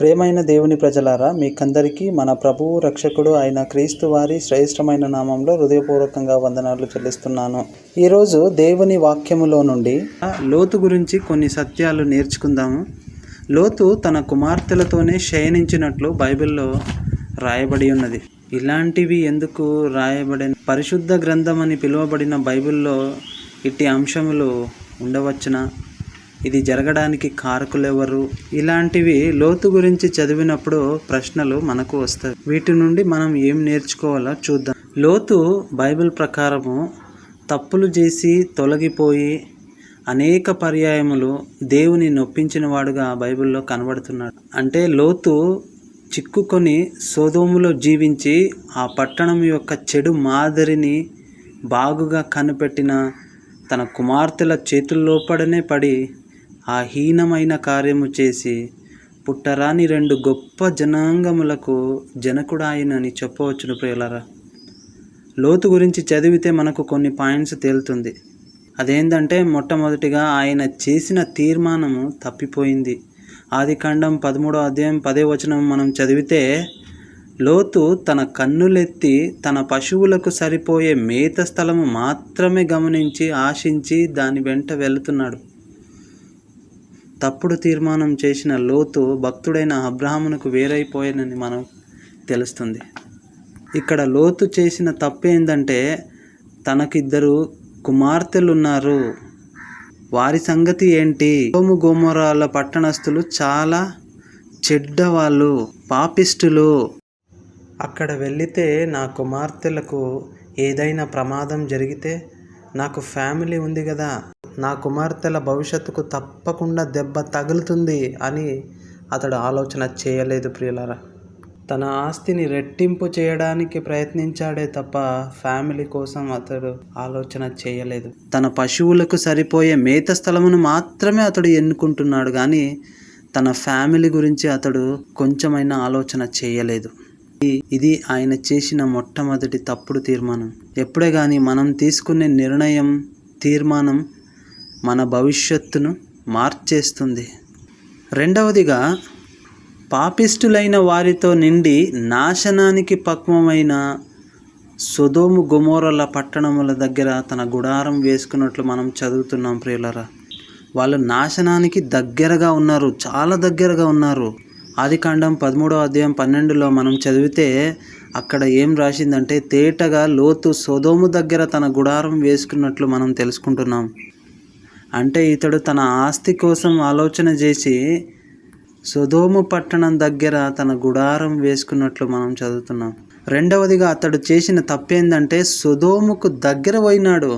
ప్రేమైన దేవుని ప్రజలారా మీకందరికీ మన ప్రభువు రక్షకుడు అయిన క్రీస్తు వారి శ్రేష్టమైన నామంలో హృదయపూర్వకంగా వందనాలు చెల్లిస్తున్నాను. ఈరోజు దేవుని వాక్యములో నుండి లోతు గురించి కొన్ని సత్యాలు నేర్చుకుందాము. లోతు తన కుమార్తెలతోనే శయనించినట్లు బైబిల్లో రాయబడి ఉన్నది. ఇలాంటివి ఎందుకు రాయబడిన పరిశుద్ధ గ్రంథం అని పిలువబడిన బైబిల్లో ఇట్టి అంశములు ఉండవచ్చునా? ఇది జరగడానికి కారకులెవరు? ఇలాంటివి లోతు గురించి చదివినప్పుడు ప్రశ్నలు మనకు వస్తాయి. వీటి నుండి మనం ఏం నేర్చుకోవాలో చూద్దాం. లోతు బైబిల్ ప్రకారము తప్పులు చేసి తొలగిపోయి అనేక పర్యాయములు దేవుని నొప్పించిన వాడుగా బైబిల్లో కనబడుతున్నాడు. అంటే లోతు చిక్కుకొని సోదోములో జీవించి ఆ పట్టణం యొక్క చెడు మాదిరిని బాగుగా కనిపెట్టిన తన కుమార్తెల చేతుల్లోపడనే పడి ఆ హీనమైన కార్యము చేసి పుట్టరాని రెండు గొప్ప జనాంగములకు జనకుడాయనని చెప్పవచ్చును ప్రియులరా. లోతు గురించి చదివితే మనకు కొన్ని పాయింట్స్ తేలుతుంది. అదేంటంటే మొట్టమొదటిగా ఆయన చేసిన తీర్మానము తప్పిపోయింది. ఆది కాండం పదమూడో అధ్యాయం పదే వచనం మనం చదివితే లోతు తన కన్నులెత్తి తన పశువులకు సరిపోయే మేత స్థలము మాత్రమే గమనించి ఆశించి దాని వెంట వెళుతున్నాడు. తప్పుడు తీర్మానం చేసిన లోతు భక్తుడైన అబ్రహామునకు వేరైపోయానని మనం తెలుస్తుంది. ఇక్కడ లోతు చేసిన తప్పు ఏంటంటే తనకిద్దరు కుమార్తెలు ఉన్నారు వారి సంగతి ఏంటి? గోము గోమరాల పట్టణస్థులు చాలా చెడ్డవాళ్ళు పాపిష్టులు. అక్కడ వెళితే నా కుమార్తెలకు ఏదైనా ప్రమాదం జరిగితే నాకు ఫ్యామిలీ ఉంది కదా నా కుమార్తెల భవిష్యత్తుకు తప్పకుండా దెబ్బ తగులుతుంది అని అతడు ఆలోచన చేయలేదు ప్రియులరా. తన ఆస్తిని రెట్టింపు చేయడానికి ప్రయత్నించాడే తప్ప ఫ్యామిలీ కోసం అతడు ఆలోచన చేయలేదు. తన పశువులకు సరిపోయే మేత స్థలమును మాత్రమే అతడు ఎన్నుకుంటున్నాడు కానీ తన ఫ్యామిలీ గురించి అతడు కొంచెమైనా ఆలోచన చేయలేదు. ఇది ఆయన చేసిన మొట్టమొదటి తప్పుడు తీర్మానం. ఎప్పుడే కానీ మనం తీసుకునే నిర్ణయం తీర్మానం మన భవిష్యత్తును మార్చేస్తుంది. రెండవదిగా పాపిష్టులైన వారితో నిండి నాశనానికి పక్వమైన సొదోము గుమోరల పట్టణముల దగ్గర తన గుడారం వేసుకున్నట్లు మనం చదువుతున్నాం ప్రియులరా. వాళ్ళు నాశనానికి దగ్గరగా ఉన్నారు చాలా దగ్గరగా ఉన్నారు. ఆదికాండం పదమూడో అధ్యాయం పన్నెండులో మనం చదివితే అక్కడ ఏం రాసిందంటే తేటగా లోతు సొదోము దగ్గర తన గుడారం వేసుకున్నట్లు మనం తెలుసుకుంటున్నాం. అంటే ఇతడు తన ఆస్తి కోసం ఆలోచన చేసి సొదోము పట్టణం దగ్గర తన గుడారం వేసుకున్నట్లు మనం చదువుతున్నాం. రెండవదిగా అతడు చేసిన తప్పేందంటే సొదోముకు దగ్గర పోయినాడు.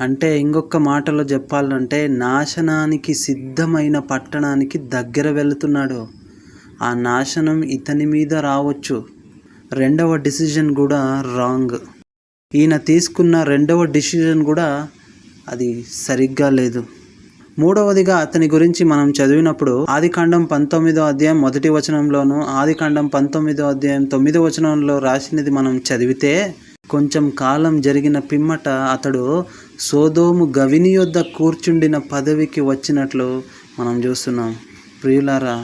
అంటే ఇంకొక మాటలో చెప్పాలంటే నాశనానికి సిద్ధమైన పట్టణానికి దగ్గర వెళుతున్నాడు. ఆ నాశనం ఇతని మీద రావచ్చు. రెండవ డిసిజన్ కూడా రాంగ్. ఈయన తీసుకున్న రెండవ డిసిజన్ కూడా అది సరిగ్గా లేదు. మూడవదిగా అతని గురించి మనం చదివినప్పుడు ఆదికాండం పంతొమ్మిదో అధ్యాయం మొదటి వచనంలోను ఆదికాండం పంతొమ్మిదో అధ్యాయం తొమ్మిదో వచనంలో రాసినది మనం చదివితే కొంచెం కాలం జరిగిన పిమ్మట అతడు సోదోము గవిని యొద్ద కూర్చుండిన పదవికి వచ్చినట్లు మనం చూస్తున్నాం. ప్రియులారా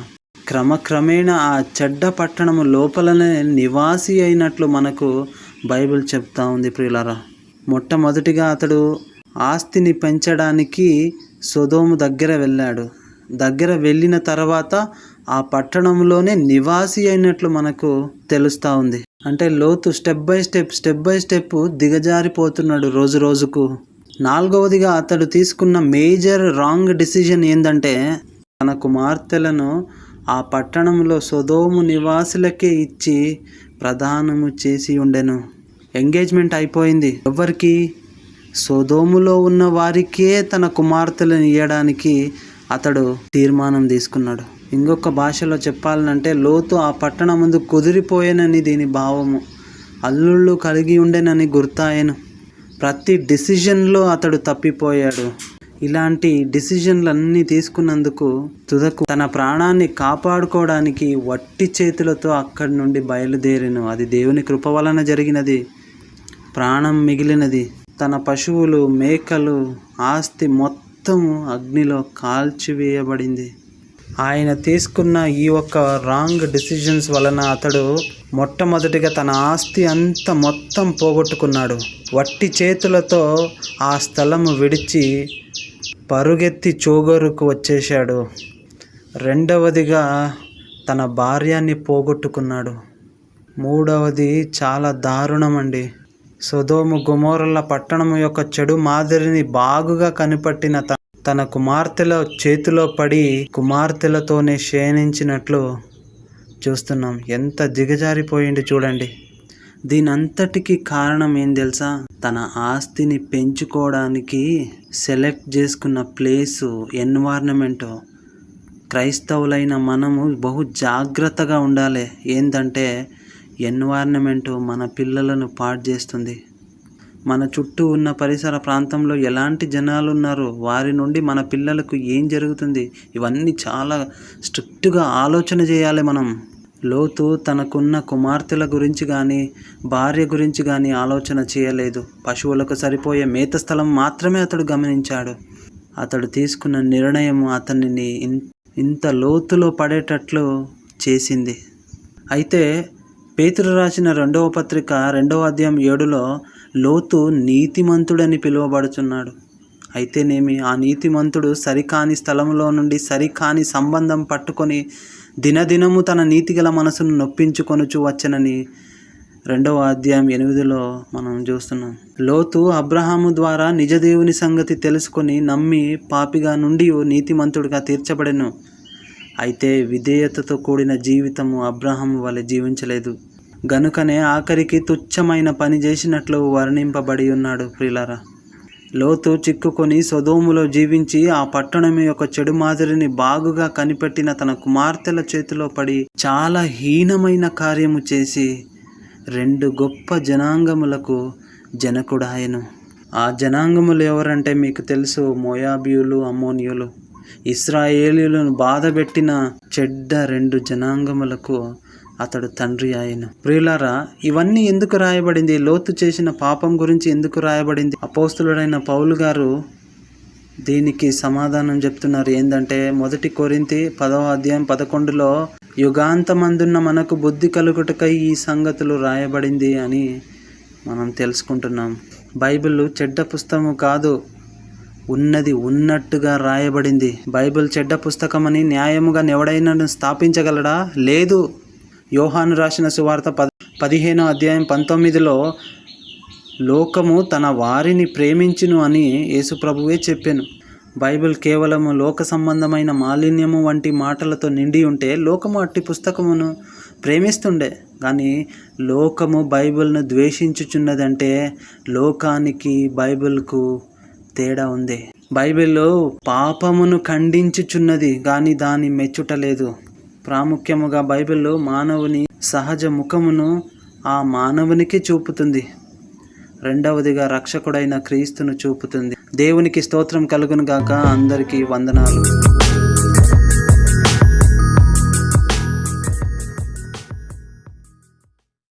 క్రమక్రమేణా ఆ చెడ్డ పట్టణము లోపలనే నివాసి అయినట్లు మనకు బైబిల్ చెప్తా ఉంది ప్రియులారా. మొట్టమొదటిగా అతడు ఆస్తిని పెంచడానికి సొదోము దగ్గర వెళ్ళాడు. దగ్గర వెళ్ళిన తర్వాత ఆ పట్టణంలోనే నివాసి అయినట్లు మనకు తెలుస్తూ ఉంది. అంటే లోతు step by step step by step దిగజారిపోతున్నాడు రోజు రోజుకు. నాలుగవదిగా అతడు తీసుకున్న మేజర్ రాంగ్ డిసిజన్ ఏంటంటే తన కుమార్తెలను ఆ పట్టణంలో సొదోము నివాసులకే ఇచ్చి ప్రదానము చేసి ఉండెను. ఎంగేజ్మెంట్ అయిపోయింది. ఎవరికి సొదోములో ఉన్న వారికే తన కుమార్తెలను ఇవ్వడానికి అతడు తీర్మానం తీసుకున్నాడు. ఇంకొక భాషలో చెప్పాలంటే లోతు ఆ పట్టణం ముందు కుదిరిపోయానని దీని భావము అల్లుళ్ళు కలిగి ఉండేనని గుర్తాయను. ప్రతి డిసిజన్లో అతడు తప్పిపోయాడు. ఇలాంటి డిసిజన్లు అన్నీ తీసుకున్నందుకు తుదకు తన ప్రాణాన్ని కాపాడుకోవడానికి వట్టి చేతులతో అక్కడి నుండి బయలుదేరిను. అది దేవుని కృప వలన జరిగినది ప్రాణం మిగిలినది. తన పశువులు మేకలు ఆస్తి మొత్తం అగ్నిలో కాల్చివేయబడింది. ఆయన తీసుకున్న ఈ ఒక్క రాంగ్ డిసిజన్స్ వలన అతడు మొట్టమొదటిగా తన ఆస్తి అంతా మొత్తం పోగొట్టుకున్నాడు. వట్టి చేతులతో ఆ స్థలము విడిచి పరుగెత్తి చోగరుకు వచ్చేశాడు. రెండవదిగా తన భార్యాన్ని పోగొట్టుకున్నాడు. మూడవది చాలా దారుణం అండి గుమోరల పట్టణం యొక్క చెడు మాదిరిని బాగుగా కనిపట్టిన తన కుమార్తెల చేతిలో పడి కుమార్తెలతోనే క్షీణించినట్లు చూస్తున్నాం. ఎంత దిగజారిపోయింది చూడండి. దీనంతటికి కారణం ఏం తెలుసా? తన ఆస్తిని పెంచుకోవడానికి సెలెక్ట్ చేసుకున్న ప్లేసు ఎన్వైర్నమెంటు. క్రైస్తవులైన మనము బహు జాగ్రత్తగా ఉండాలి. ఏంటంటే ఎన్వైర్నమెంటు మన పిల్లలను పాడు చేస్తుంది. మన చుట్టూ ఉన్న పరిసర ప్రాంతంలో ఎలాంటి జనాలు ఉన్నారు? వారి నుండి మన పిల్లలకు ఏం జరుగుతుంది? ఇవన్నీ చాలా స్ట్రిక్ట్గా ఆలోచన చేయాలి మనం. లోతు తనకున్న కుమార్తెల గురించి కానీ భార్య గురించి కానీ ఆలోచన చేయలేదు. పశువులకు సరిపోయే మేత స్థలం మాత్రమే అతడు గమనించాడు. అతడు తీసుకున్న నిర్ణయం అతనిని ఇంత లోతులో పడేటట్లు చేసింది. అయితే పేతురు రాసిన రెండవ పత్రిక రెండవ అధ్యాయం ఏడులో లోతు నీతిమంతుడని పిలువబడుచున్నాడు. అయితేనేమి? ఆ నీతిమంతుడు సరికాని స్థలంలో నుండి సరికాని సంబంధం పట్టుకొని దినదినము తన నీతిగల మనసును నొప్పించుకొనుచు వచ్చనని రెండవ అధ్యాయం ఎనిమిదిలో మనం చూస్తున్నాం. లోతు అబ్రహాము ద్వారా నిజ దేవుని సంగతి తెలుసుకొని నమ్మి పాపిగా నుండి నీతిమంతుడిగా తీర్చబడెను. అయితే విధేయతతో కూడిన జీవితము అబ్రహాము వలె జీవించలేదు. గనుకనే ఆఖరికి తుచ్చమైన పని చేసినట్లు వర్ణింపబడి ఉన్నాడు ప్రిలారా లోతు చిక్కుకొని సొదోములో జీవించి ఆ పట్టణం యొక్క చెడు మాదిరిని బాగుగా కనిపెట్టిన తన కుమార్తెల చేతిలో పడి చాలా హీనమైన కార్యము చేసి రెండు గొప్ప జనాంగములకు జనకుడాయను. ఆ జనాంగములు ఎవరంటే మీకు తెలుసు మోయాబియులు అమ్మోనియులు. ఇస్రాయేలీలను బాధపెట్టిన చెడ్డ రెండు జనాంగములకు అతడు తండ్రి ఆయన ప్రియులారా ఇవన్నీ ఎందుకు రాయబడింది? లోతు చేసిన పాపం గురించి ఎందుకు రాయబడింది? అపోస్తులుడైన పౌలు గారు దీనికి సమాధానం చెప్తున్నారు. ఏంటంటే మొదటి కొరింతి పదవ అధ్యాయం పదకొండులో యుగాంతమందున్న మనకు బుద్ధి కలుగుటకై ఈ సంగతులు రాయబడింది అని మనం తెలుసుకుంటున్నాం. బైబిల్ చెడ్డ పుస్తకము కాదు ఉన్నది ఉన్నట్టుగా రాయబడింది. బైబిల్ చెడ్డ పుస్తకమని న్యాయముగా ఎవడైనా స్థాపించగలడా? లేదు. యోహాను రాసిన సువార్త పద పదిహేనో అధ్యాయం పంతొమ్మిదిలో లోకము తన వారిని ప్రేమించును అని యేసుప్రభువే చెప్పాను. బైబిల్ కేవలము లోక సంబంధమైన మాలిన్యము వంటి మాటలతో నిండి ఉంటే లోకము అట్టి పుస్తకమును ప్రేమిస్తుండే. కానీ లోకము బైబిల్ను ద్వేషించుచున్నదంటే లోకానికి బైబిల్కు తేడా ఉంది. బైబిల్లో పాపమును ఖండించుచున్నది కానీ దాన్ని మెచ్చుటలేదు ప్రాముఖ్యముగా బైబిల్లో మానవుని సహజ ముఖమును ఆ మానవునికి చూపుతుంది. రెండవదిగా రక్షకుడైన క్రీస్తును చూపుతుంది. దేవునికి స్తోత్రం కలుగును గాక అందరికీ వందనాలు.